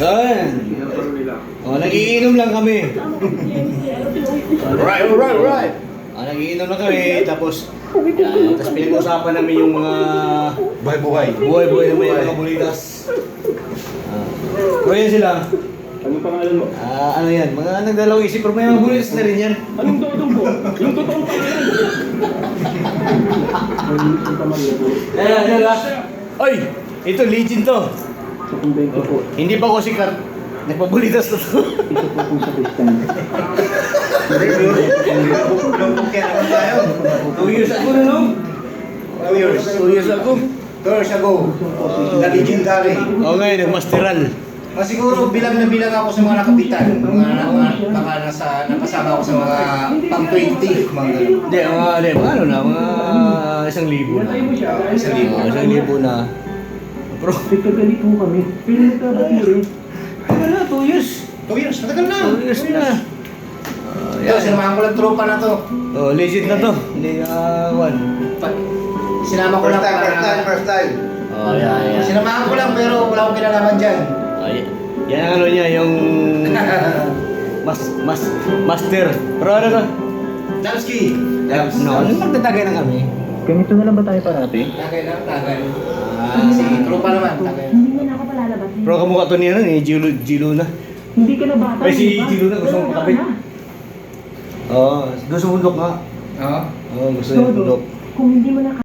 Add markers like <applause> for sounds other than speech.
Yan. Oh, nagiinom lang kami. Right, right, right. Ah, nagiinom lang kami, tapos yan, tapos pinag-usapan namin yung mga Buhay-buhay. buhay-buhay na may mga bulitas. Ah. Yan sila. Anong pangalan mo? Ah, ano yan? Mga nagdalawang isip, pero may mga bulitas na rin yan. Anong dodong po? Yung totoong pangalan. Ayan, ayan lang. Oy! Ito, legend to. Kumbento po. Hindi pa ako sikat. Nagpabulitas na to. Ito po kung sa Kristan. Lumpok yan naman tayo. Two years ago na, no? Two years. Two years ago. Two years ago. The legendary. Oo ngayon, nagmasteral. Ah, siguro bilang na bilang ako sa mga nakapitan. Mga, mga baka nasa, napasama ako sa mga pang 20. Mga ganun. Hindi, mga, hindi, mga ano na, mga isang libo na. Ah, isang libo. Oo, isang libo na. Bro, Nagkagalit po kami. Pero nagkabati rin. ano na, two years. Two years. Matagal na. Two years na. Ito, sinamahan ko lang tropa na to. Oh, legit na to. Hindi, ah, one. Pa- Sinama ko lang para... first time. Oh, yan, yan. Sinamahan ko lang pero wala akong kinalaman dyan. Ay, yan ang ano niya, yung <laughs> mas, mas, master. Pero ano to? Damski. No, ano magtatagay na kami? Ganito na lang ba tayo parati? Tagay lang, tagay. Ah, sige, tropa naman. Tagay. Hindi mo na ako palalabas. Pero kamukha to niya nun eh, Gilo, Gilo na. Hindi ka na bata. Ay, si? Gilo na, gusto mong Pero makapit. Oo, gusto mo bundok nga. Oo. Oo, gusto niya bundok. Kung hindi mo na